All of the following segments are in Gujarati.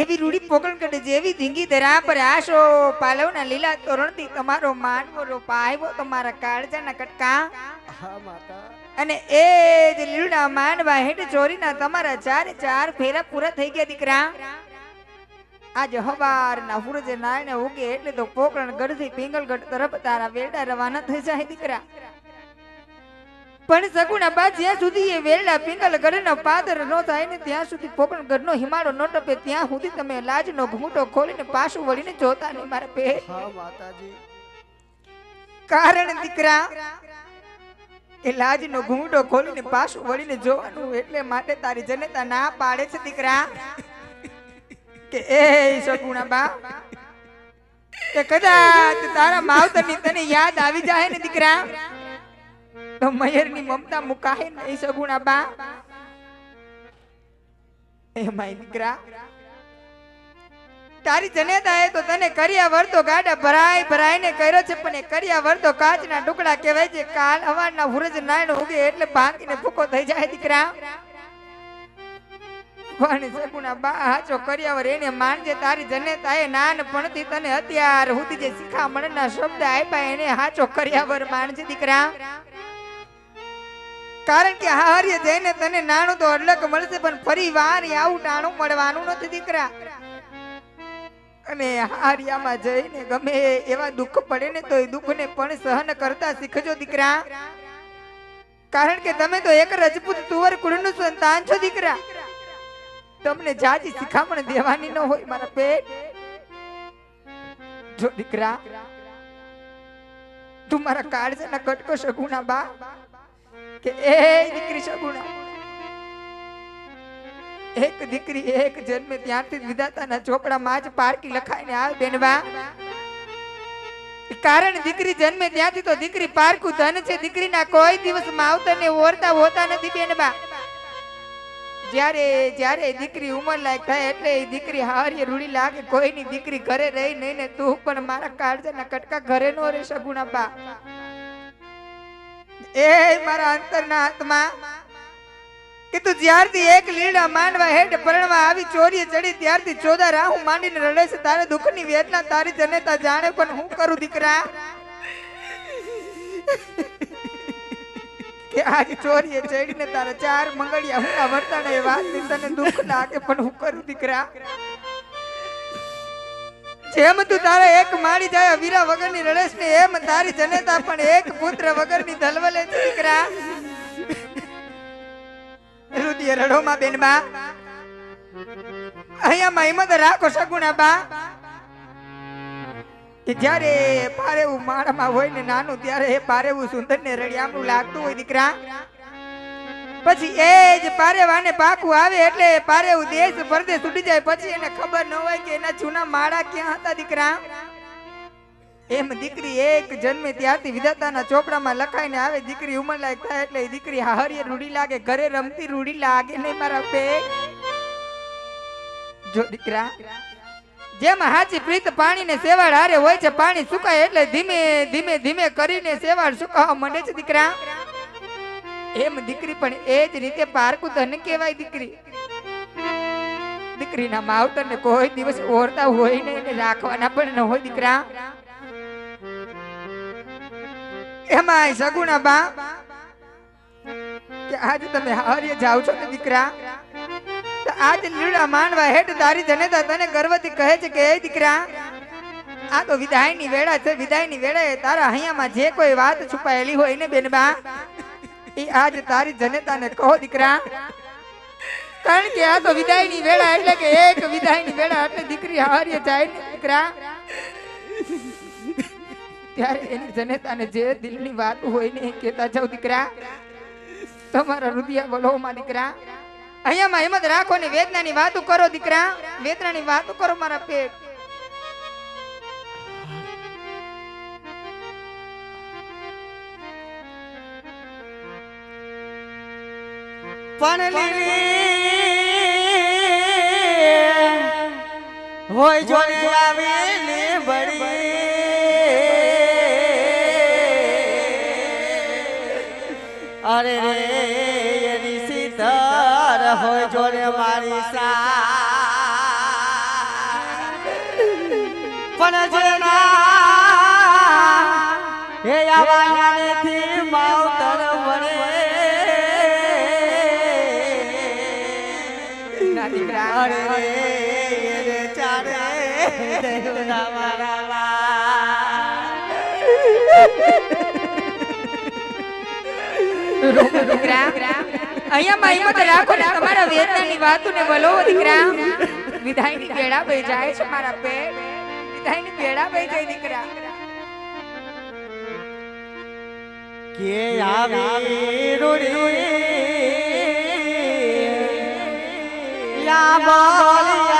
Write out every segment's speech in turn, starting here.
એવી રૂડી પોકળ કરે જેવી ધીંગી ધરા પર આશો પાલવના લીલા તોરણથી તમારો માનવો રોપાયો તમારા કાળજાના કટકા. અને એ જ લીલુડા માંડવા હેઠ ચોરીના તમારા ચાર ચાર ફેરા પૂરા થઈ ગયા દીકરા. આજે હવારના સૂરજે નાયને ઉગે એટલે તો પોકરણ ગઢથી પિંગલગઢ તરફ તારા વેડા રવાના થઈ જાય દીકરા. પણ સગુણા બા જ્યાં સુધી એ વેરડા પિંગલ ઘરનો પાદર ન થાય ને ત્યાં સુધી પોકરણ ઘરનો હિમાળો ન ટપે ત્યાં સુધી તમે લાજનો ઘૂંટો ખોલીને પાછું વળીને જોતા નહીં મારા પે. કારણ દીકરા એ લાજનો ઘૂંટો ખોલીને પાછું વળીને જોવાનું એટલે માટે તારી જનતા ના પાડે છે દીકરા. કે એ સગુણા બા કે કદાચ તારા માવતરની તને યાદ આવી જાય ને દીકરા. તો મયરની મમતા મુકાહે નહીં સગુણા બા. એ માય દીકરા. તારી જનેતાએ તો તને કર્યા વર્તો ગાડા ભરાય ભરાઈને કર્યો છે, પણ એ કર્યા વર્તો કાચના ટુકડા કહેવાય છે, કાલ હવારના હુરજ નાયણ ઉગે એટલે ભાંગીને ફૂકો થઈ જાય દીકરા. પણ સગુણા બા હાચો કર્યાવર એને માનજે, તારી જનેતા જનેતાએ નાનપણથી તને અત્યાર સુધી જે શિખામણના શબ્દ આપ્યા એને હાચો કર્યાવર માનજે દીકરા. કારણ કે હાર્ય જઈને તને નાણું તો અડલક મળશે, પણ ફરી વાર આવું ટાણું મળવાનું નથી દીકરા. અને હારિયામાં જઈને ગમે એવા દુઃખ પડે ને તો એ દુઃખને પણ સહન કરતા શીખજો દીકરા. કારણ કે તમે તો એક રજપૂત તુવર કુળનું સંતાન છો દીકરા. તમને જાજી શિખામણ દેવાની ન હોય મારા પેટ. જો દીકરા, તું મારા કાળજાના કટકો સગુણા બા કે એ દીકરી સગુણા એક દીકરી એક જન્મે ત્યારથી વિધાતાના ચોપડામાં જ પારકી લખાઈને આવે બેનવા. કારણ દીકરી જન્મે ત્યાંથી તો દીકરી પારકું ધન છે, દીકરીના કોઈ દિવસ માવતરને ઓરતા હોતા નથી બેનબા જ્યારે જ્યારે દીકરી ઉંમર લાયક થાય એટલે એ દીકરી હારી રૂડી લાગે, કોઈની દીકરી ઘરે રહી નહીં ને તું પણ મારા કાળજાના કટકા ઘરે નો રહે સગુણા બા એ મારા અંતરના આત્મા. કે તું જ્યારથી એક લીલા માંડવા હેઠ પરણવા આવી ચોરીએ ચડી, ત્યારથી ચોદા રાહુ માંડીને રડે છે. તારે દુઃખની વેદના તારી જનેતા જાણે પણ હું કરું દીકરા? કે આજ ચોરીએ ચડીને તારા ચાર મંગળિયા હું વર્તાને એ વાતની તને દુઃખ લાગે પણ હું કરું દીકરા? જેમ તું તારે એક માળી જાય વીરા વગરની રડેશ ને એમ તારી જનેતા પણ એક પુત્ર વગરની ધલવલે દીકરા. રુદિય રડોમાં બેનબા અહીંયા મહિમત રાખો સગુણા બા. કે જ્યારે પારેવું માળામાં હોય ને નાનું, ત્યારે એ પારેવું સુંદર ને રળિયામણું લાગતું હોય, દીકરા. પછી એ જ પારેવાને પાકું આવે એટલે પારેવું દેશ પરદેશ ઉડી જાય. પછી એને ખબર ન હોય કે એના જૂના માળા ક્યાં હતા, દીકરા? એમ દીકરી એક જન્મે ત્યારથી વિધાતાના ચોપડામાં લખાઈને આવે, દીકરી ઉંમર લાયક થાય એટલે દીકરી હારીએ રૂડી લાગે, ઘરે રમતી રૂડી લાગે નહીં મારા પે જો દીકરા, જેમ હાચી પ્રીત પાણીને સેવાળ હારે હોય છે, પાણી સુકાય એટલે ધીમે ધીમે ધીમે કરીને સેવાળ સુકાવા માંડે છે, દીકરા. એમ દીકરી પણ એ જ રીતે પારકું ધન કહેવાય દીકરી. દીકરીના માવતરને કોઈ દિવસ ઓરતા હોય ને રાખવાના પણ ન હોય દીકરા. એમાં સગુણા બા, કે આજે તમે હારીએ જાવ છો ને દીકરા? તો આજ લીલા માનવા હેઠ તારી જનેતા તને ગર્વથી કહે છે કે, એ દીકરા, આ તો વિદાયની વેળા છે, વિદાયની વેળાએ તારા હૈયામાં જે કોઈ વાત છુપાયેલી હોય ને બેનબા એ આજ તારી જનેતાને કહો દીકરા. કારણ કે આ તો વિદાયની વેળા એટલે કે એક વિદાયની વેળા એટલે દીકરી હારીએ જાય ને દીકરા. ત્યારે એની જનેતાને જે દિલની વાત હોય ને કેતા જાવ દીકરા. તમારા રુદિયા બોલોમાં દીકરા. અહીંયામાં હિંમત રાખો ને વેદનાની વાતો કરો દીકરા. વેદનાની વાતો કરો મારા પેટ. પણ હોય જોડે આવેલી બળી અરે રે એની સીતર હોય જોડે મારી સા પણ છે હે આવાયાનેથી અરે રે રે ચારે દેવના મારા અહીંયા માં હિંમત રાખો ને તમારા વેદનાની વાતોને બોલો દીકરા વિદાયની પેડા બે જાય છે મારા પેટ વિદાયની પેડા બે જાય દીકરા કે આવી રૂડી বলিয়া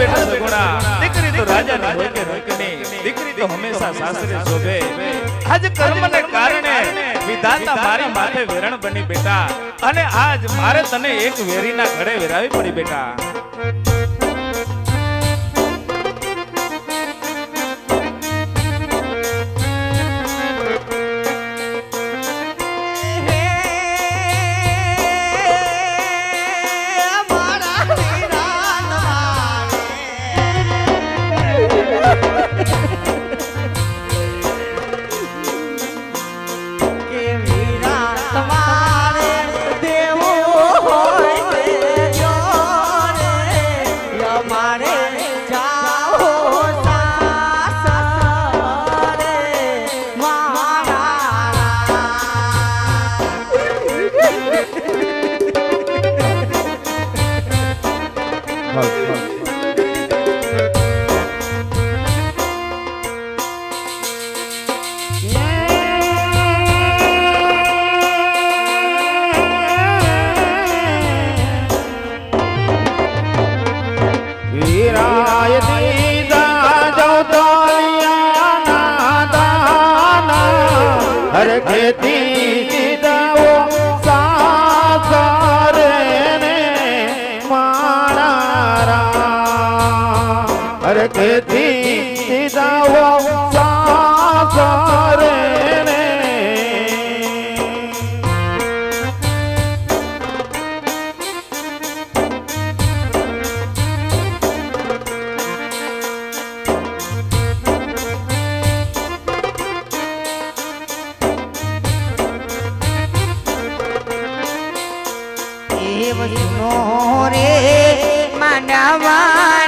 બેટા સગુણા દીકરી તો રાજાની હોય કે રોકની દીકરી તો હંમેશા સાસરે શોભે. આજ કર્મને કારણે વિધાતા મારી માથે વેરણ બની બેટા અને આજ મારે તને એક વેરીના ઘરે વેરાવી પડી બેટા Yeah. દેવ નો રે માંડવા